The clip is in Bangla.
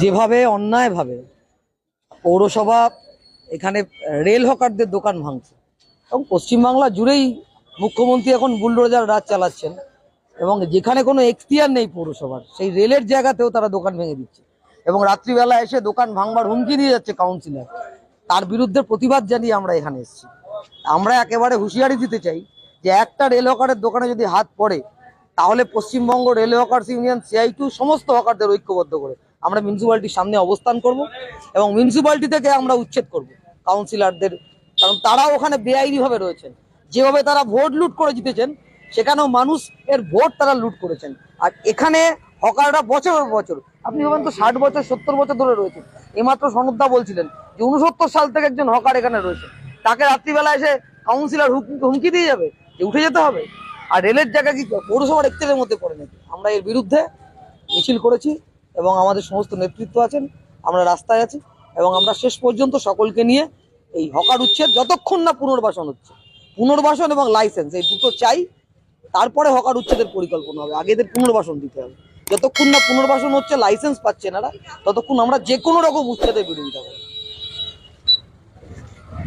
যেভাবে অন্যায়ভাবে পৌরসভা এখানে রেল হকারদের দোকান ভাঙছে। এবং পশ্চিমবাংলা জুড়েই মুখ্যমন্ত্রী এখন বুলডোজার রাজ চালাচ্ছেন এবং যেখানে কোনো এখতিয়ার নেই পৌরসভার সেই রেলের জায়গাতেও তারা দোকান ভেঙে দিচ্ছে। এবং রাত্রিবেলা এসে দোকান ভাঙবার হুমকি দিয়ে যাচ্ছে কাউন্সিলর। তার বিরুদ্ধে প্রতিবাদ জানিয়ে আমরা এখানে এসেছি। আমরা একেবারে হুঁশিয়ারি দিতে চাই যে একটা রেল হকারের দোকানে যদি হাত পড়ে, তাহলে Paschimbanga rail hawkers union CITU সমস্ত হকারদের ঐক্যবদ্ধ করে আমরা মিউনিসিপ্যালিটির সামনে অবস্থান করব এবং মিউনিসিপ্যালিটি থেকে আমরা উচ্ছেদ করব কাউন্সিলরদের কারণ তারাও ওখানে বেআইনিভাবে রয়েছেন। যেভাবে তারা ভোট লুট করে জিতেছেন, সেখানেও মানুষ এর ভোট তারা লুট করেছেন। আর এখানে হকাররা বছর বছর, আপনি ভাবেন তো ষাট বছর, সত্তর বছর ধরে রয়েছেন। এইমাত্র সনদদা বলছিলেন যে উনসত্তর সাল থেকে একজন হকার এখানে রয়েছে। তাকে রাত্রিবেলা এসে কাউন্সিলর হুমকি দিয়ে যাবে? যে উঠে যেতে হবে। আর রেলের জায়গা কি পৌরসভার এক্তেলের মধ্যে পড়ে নাকি? আমরা এর বিরুদ্ধে মিছিল করেছি এবং আমাদের সমস্ত নেতৃত্ব আছেন, আমরা রাস্তায় আছি এবং আমরা শেষ পর্যন্ত সকলকে নিয়ে এই হকার উচ্ছেদ যতক্ষণ না পুনর্বাসন হচ্ছে। পুনর্বাসন এবং লাইসেন্স এই দুটো চাই। তারপরে হকার উচ্ছেদের পরিকল্পনা হবে। আগে এদের পুনর্বাসন দিতে হবে। যতক্ষণ না পুনর্বাসন হচ্ছে লাইসেন্স পাচ্ছে না ততক্ষণ আমরা যে কোনো রকম উচ্ছেদের বিরোধিতা করব।